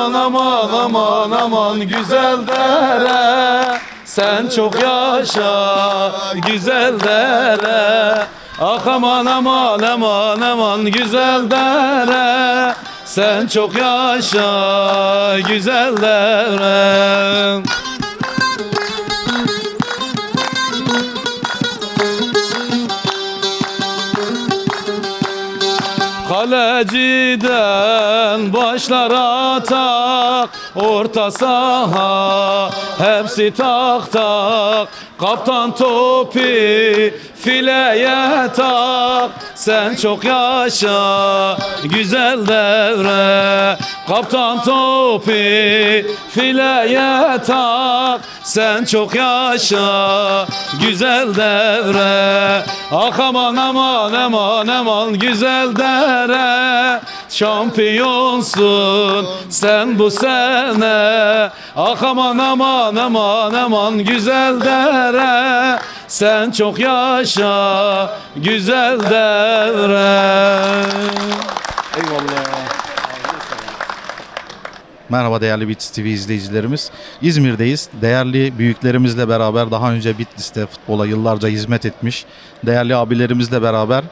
Aman aman aman aman güzel dere. Sen çok yaşa güzel dere. Ah aman aman aman aman güzel dere. Sen çok yaşa güzel dere Kaleciden başlar atak Orta saha hepsi tak tak. Kaptan topi fileye tak. Sen çok yaşa güzel devre. Kaptan topi fileye tak Sen çok yaşa güzel devre. Ah aman aman aman aman güzel dere Şampiyonsun sen bu sene. Ah aman aman aman aman güzel dere Sen çok yaşa güzel devre. Eyvallah Merhaba değerli Bits TV izleyicilerimiz. İzmir'deyiz. Değerli büyüklerimizle beraber daha önce Bitlis'te futbola yıllarca hizmet etmiş değerli abilerimizle beraber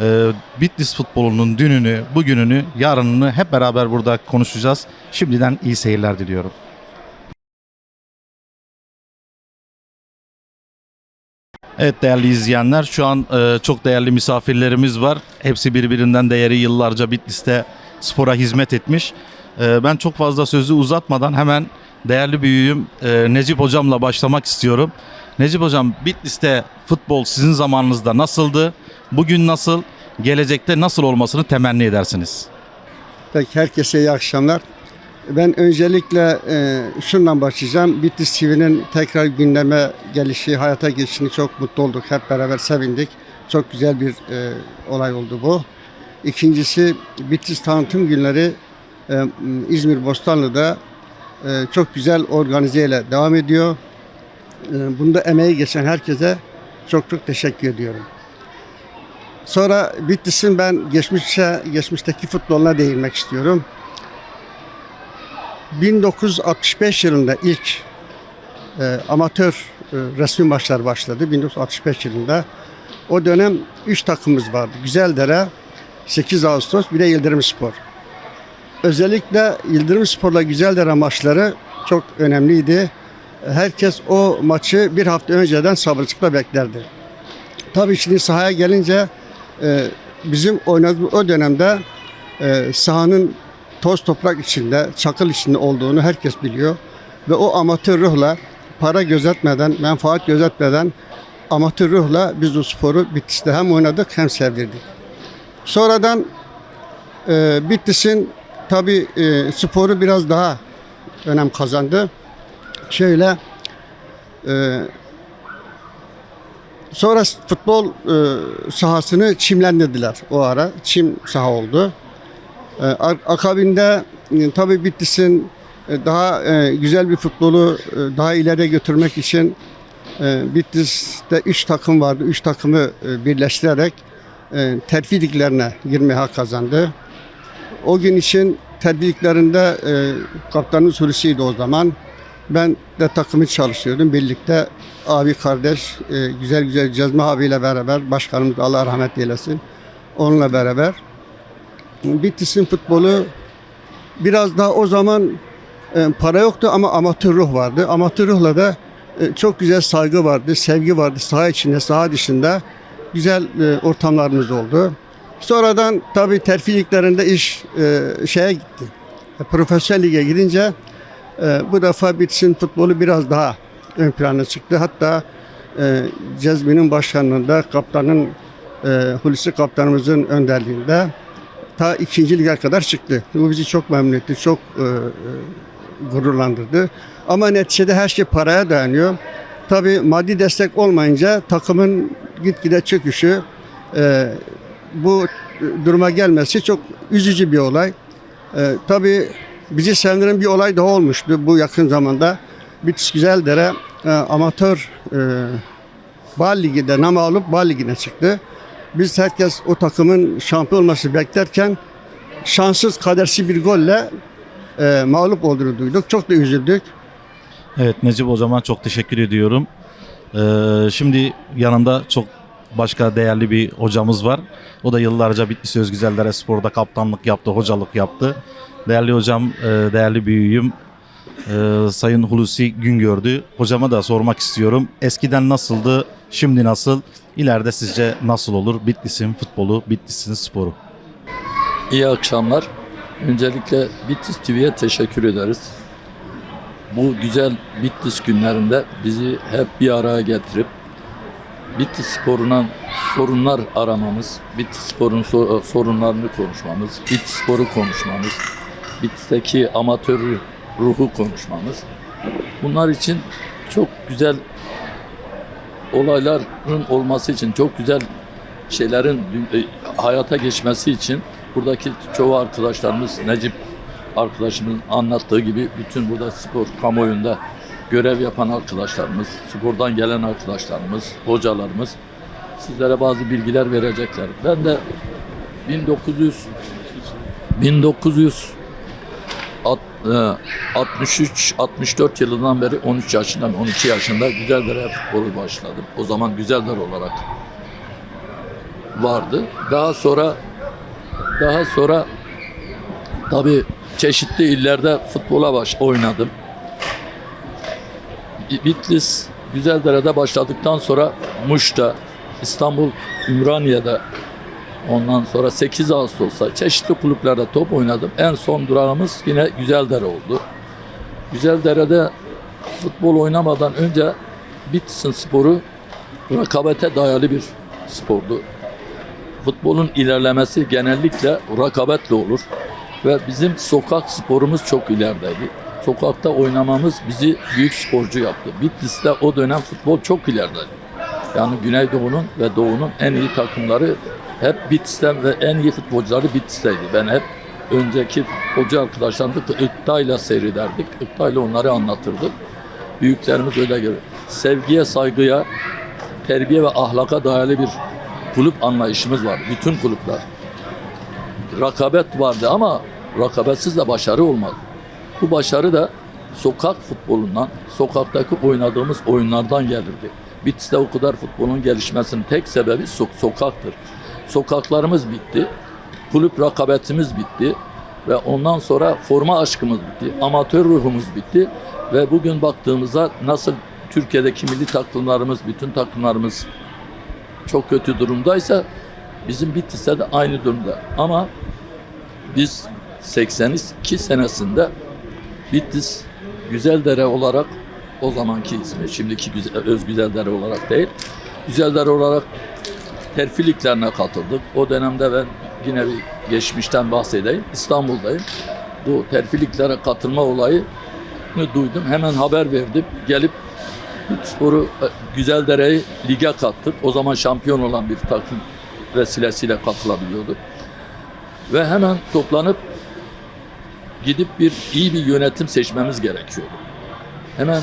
e, Bitlis futbolunun dününü, bugününü, yarınını hep beraber burada konuşacağız. Şimdiden iyi seyirler diliyorum. Evet değerli izleyenler şu an e, çok değerli misafirlerimiz var. Hepsi birbirinden değeri yıllarca Bitlis'te spora hizmet etmiş. E, ben çok fazla sözü uzatmadan hemen değerli büyüğüm e, Necip Hocam'la başlamak istiyorum. Necip Hocam Bitlis'te futbol sizin zamanınızda nasıldı? Bugün nasıl? Gelecekte nasıl olmasını temenni edersiniz? Peki herkese iyi akşamlar. Ben öncelikle e, şundan başlayacağım. Bitlis TV'nin tekrar gündeme gelişi, hayata geçişini çok mutlu olduk. Hep beraber sevindik. Çok güzel bir e, olay oldu bu. İkincisi Bitlis Tanıtım Günleri İzmir Bostanlı'da e, çok güzel organizeyle devam ediyor. Bunda emeği geçen herkese çok çok teşekkür ediyorum. Sonra Bitlis'in ben geçmişe, geçmişteki futboluna değinmek istiyorum. 1965 yılında ilk e, amatör e, resmi maçlar başladı. 1965 yılında. O dönem 3 takımımız vardı. Güzeldere, 8 Ağustos, bir de Yıldırım Spor. Özellikle Yıldırım Spor'la Güzeldere maçları çok önemliydi. Herkes o maçı bir hafta önceden sabırsızlıkla beklerdi. Tabii şimdi sahaya gelince e, bizim oynadığımız o dönemde e, sahanın toz toprak içinde, çakıl içinde olduğunu herkes biliyor. Ve o amatör ruhla, para gözetmeden, menfaat gözetmeden amatör ruhla biz o sporu Bitlis'te hem oynadık hem sevdirdik. Sonradan e, Bitlis'in tabi e, sporu biraz daha önem kazandı. Şöyle e, Sonra futbol e, sahasını çimlendirdiler o ara. Çim saha oldu. E, akabinde e, tabii Bitlis'in e, daha e, güzel bir futbolu e, daha ileriye götürmek için e, Bitlis'te 3 takım vardı. 3 takımı e, birleştirerek e, terfi liglerine girmeye hak kazandı. O gün için terfi liglerinde e, kaptanımız Hulusi'ydi o zaman. Ben de takımı çalışıyordum. Birlikte abi kardeş e, güzel güzel Cezmi abiyle beraber başkanımız Allah rahmet eylesin. Onunla beraber Bitlis'in futbolu biraz daha o zaman e, para yoktu ama amatör ruh vardı. Amatör ruhla da e, çok güzel saygı vardı, sevgi vardı saha içinde, saha dışında güzel e, ortamlarımız oldu. Sonradan tabii terfi liglerinde iş e, şeye gitti. E, profesyonel lige gidince e, bu defa Bitlis'in futbolu biraz daha ön plana çıktı. Hatta e, Cezmi'nin başkanlığında kaptanın e, Hulusi kaptanımızın önderliğinde ta ikinci lige kadar çıktı. Bu bizi çok memnun etti, çok e, e, gururlandırdı. Ama neticede her şey paraya dayanıyor. Tabii maddi destek olmayınca takımın gitgide çöküşü, e, bu duruma gelmesi çok üzücü bir olay. E, tabii bizi sevindiren bir olay daha olmuştu bu yakın zamanda. Bitlis Güzeldere e, amatör e, Bal Ligi'de nama alıp Bal Ligi'ne çıktı. Biz herkes o takımın şampiyon olması beklerken şanssız kadersi bir golle e, mağlup olduğunu duyduk. Çok da üzüldük. Evet Necip hocama çok teşekkür ediyorum. Ee, şimdi yanımda çok başka değerli bir hocamız var. O da yıllarca Bitlis Özgüzellere Spor'da kaptanlık yaptı, hocalık yaptı. Değerli hocam, e, değerli büyüğüm e, Sayın Hulusi Güngördü. Hocama da sormak istiyorum. Eskiden nasıldı, şimdi nasıl? İleride sizce nasıl olur Bitlis'in futbolu, Bitlis'in sporu? İyi akşamlar. Öncelikle Bitlis TV'ye teşekkür ederiz. Bu güzel Bitlis günlerinde bizi hep bir araya getirip Bitlis sporuna sorunlar aramamız, Bitlis sporun so- sorunlarını konuşmamız, Bitlis sporu konuşmamız, Bitlis'teki amatör ruhu konuşmamız. Bunlar için çok güzel olayların olması için, çok güzel şeylerin e, hayata geçmesi için buradaki çoğu arkadaşlarımız Necip arkadaşımın anlattığı gibi bütün burada spor kamuoyunda görev yapan arkadaşlarımız, spordan gelen arkadaşlarımız, hocalarımız sizlere bazı bilgiler verecekler. Ben de 1900 1900 63 64 yılından beri 13 yaşından 12 yaşında Güzeldere futbolu başladım. O zaman Güzeldere olarak vardı. Daha sonra daha sonra tabii çeşitli illerde futbola baş oynadım. Bi- Bitlis Güzeldere'de başladıktan sonra Muş'ta, İstanbul Ümraniye'de ondan sonra 8 Ağustos'ta çeşitli kulüplerde top oynadım. En son durağımız yine Güzeldere oldu. Güzeldere'de futbol oynamadan önce Bitlis'in sporu rakabete dayalı bir spordu futbolun ilerlemesi genellikle rakabetle olur. Ve bizim sokak sporumuz çok ilerideydi. Sokakta oynamamız bizi büyük sporcu yaptı. Bitlis'te o dönem futbol çok ilerideydi. Yani Güneydoğu'nun ve Doğu'nun en iyi takımları hep Bitlis'ten ve en iyi futbolcuları Bitlis'teydi. Ben hep önceki futbolcu arkadaşlarımızı Iktay'la seyrederdik. Iktay'la onları anlatırdık. Büyüklerimiz öyle görüyor. Sevgiye, saygıya, terbiye ve ahlaka dayalı bir kulüp anlayışımız var. Bütün kulüpler. Rakabet vardı ama rakabetsiz de başarı olmadı. Bu başarı da sokak futbolundan, sokaktaki oynadığımız oyunlardan gelirdi. Bitlis'te o kadar futbolun gelişmesinin tek sebebi so- sokaktır. Sokaklarımız bitti. Kulüp rakabetimiz bitti. Ve ondan sonra forma aşkımız bitti. Amatör ruhumuz bitti. Ve bugün baktığımızda nasıl Türkiye'deki milli takımlarımız, bütün takımlarımız çok kötü durumdaysa bizim Bitlis'te de aynı durumda. Ama biz 82 senesinde Bitlis Güzeldere olarak o zamanki ismi şimdiki güzel, öz Güzeldere olarak değil Güzeldere olarak terfi liglerine katıldık. O dönemde ben yine bir geçmişten bahsedeyim. İstanbul'dayım. Bu terfi liglere katılma olayını duydum. Hemen haber verdim. Gelip Spor'u e, Güzeldere'yi lige kattık. O zaman şampiyon olan bir takım vesilesiyle katılabiliyordu. Ve hemen toplanıp gidip bir iyi bir yönetim seçmemiz gerekiyordu. Hemen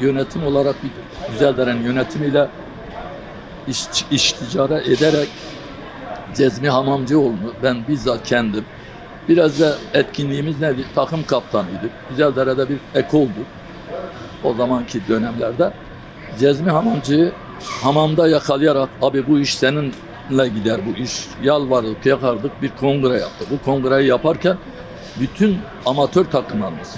yönetim olarak bir Güzeldere'nin yönetimiyle iş, iş ticara ederek Cezmi Hamamcıoğlu'nu ben bizzat kendim biraz da etkinliğimiz neydi? Takım kaptanıydık. Güzeldere'de bir ekolduk o zamanki dönemlerde Cezmi Hamamcı'yı hamamda yakalayarak abi bu iş seninle gider bu iş. Yalvardık, yakardık bir kongre yaptı. Bu kongreyi yaparken bütün amatör takımlarımız,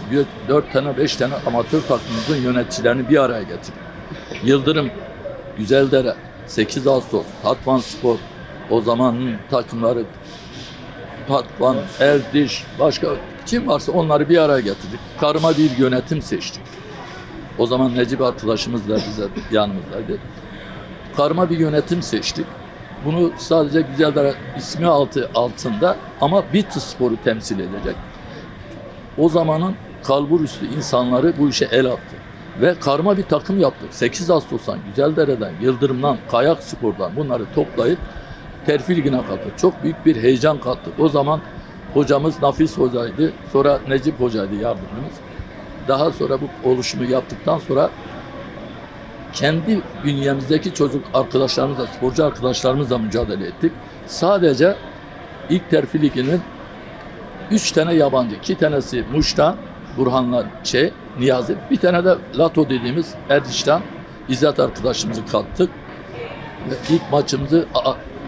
dört tane beş tane amatör takımımızın yöneticilerini bir araya getirdik. Yıldırım, Güzeldere, 8 Ağustos, Tatvan Spor, o zamanın takımları Tatvan, Erdiş, başka kim varsa onları bir araya getirdik. Karma bir yönetim seçtik. O zaman Necip arkadaşımız da bize yanımızdaydı. Karma bir yönetim seçtik. Bunu sadece Güzeldere ismi altı altında ama Bitlis Spor'u temsil edecek. O zamanın kalbur üstü insanları bu işe el attı. Ve karma bir takım yaptık. 8 Ağustos'tan, Güzeldere'den, Yıldırım'dan, Kayak Spor'dan bunları toplayıp terfi ligine kattık. Çok büyük bir heyecan kattık. O zaman hocamız Nafis Hoca'ydı. Sonra Necip Hoca'ydı yardımcımız. Daha sonra bu oluşumu yaptıktan sonra kendi bünyemizdeki çocuk arkadaşlarımızla, sporcu arkadaşlarımızla mücadele ettik. Sadece ilk terfi liginin üç tane yabancı. iki tanesi Muş'tan, Burhan'la şey, Niyazi. Bir tane de Lato dediğimiz Erdiç'ten İzzet arkadaşımızı kattık. Ve ilk maçımızı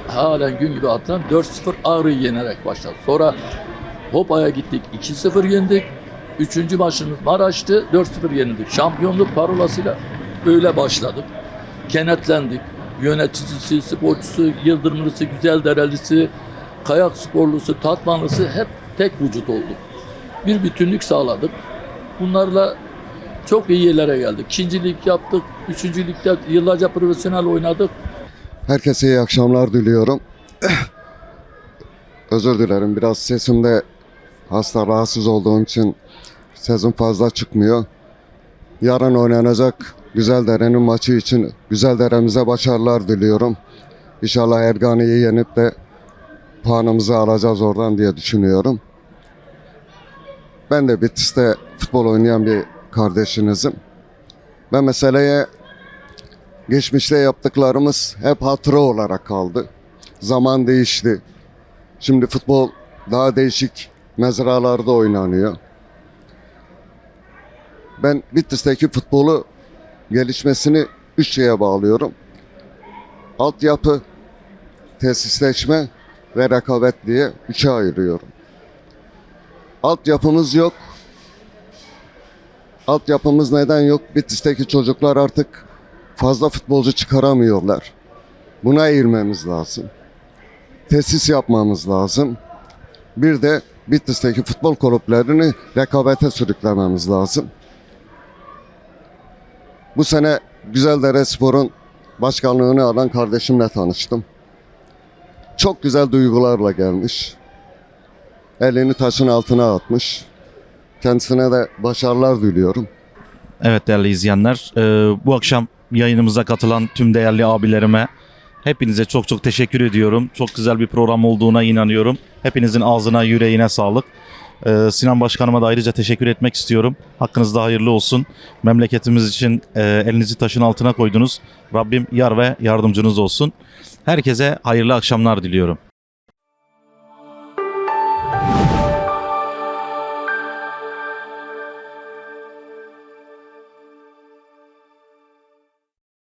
halen gün gibi hatırlıyorum 4-0 Ağrı'yı yenerek başladık. Sonra Hopa'ya gittik 2-0 yendik. Üçüncü maçımız Maraş'tı 4-0 yenildik. Şampiyonluk parolasıyla öyle başladık. Kenetlendik. Yöneticisi, sporcusu, Yıldırımlısı, Güzelderelisi, kayak sporlusu, Tatvanlısı hep tek vücut olduk. Bir bütünlük sağladık. Bunlarla çok iyi yerlere geldik. İkincilik yaptık. Üçüncülükte yıllarca profesyonel oynadık. Herkese iyi akşamlar diliyorum. Özür dilerim biraz sesimde hasta rahatsız olduğum için sesim fazla çıkmıyor. Yarın oynanacak Güzeldere'nin maçı için Güzeldere'mize başarılar diliyorum. İnşallah Ergani'yi yenip de puanımızı alacağız oradan diye düşünüyorum. Ben de Bitlis'te futbol oynayan bir kardeşinizim. Ben meseleye Geçmişte yaptıklarımız hep hatıra olarak kaldı. Zaman değişti. Şimdi futbol daha değişik mezralarda oynanıyor. Ben Bitlis'teki futbolu gelişmesini üç şeye bağlıyorum. Altyapı, tesisleşme ve rekabet diye üçe ayırıyorum. Altyapımız yok. Altyapımız neden yok? Bitlis'teki çocuklar artık fazla futbolcu çıkaramıyorlar. Buna eğilmemiz lazım. Tesis yapmamız lazım. Bir de Bitlis'teki futbol kulüplerini rekabete sürüklememiz lazım. Bu sene Güzeldere Spor'un başkanlığını alan kardeşimle tanıştım. Çok güzel duygularla gelmiş. Elini taşın altına atmış. Kendisine de başarılar diliyorum. Evet değerli izleyenler, e, bu akşam yayınımıza katılan tüm değerli abilerime hepinize çok çok teşekkür ediyorum. Çok güzel bir program olduğuna inanıyorum. Hepinizin ağzına yüreğine sağlık. E, Sinan Başkanıma da ayrıca teşekkür etmek istiyorum. Hakkınızda hayırlı olsun. Memleketimiz için e, elinizi taşın altına koydunuz. Rabbim yar ve yardımcınız olsun. Herkese hayırlı akşamlar diliyorum.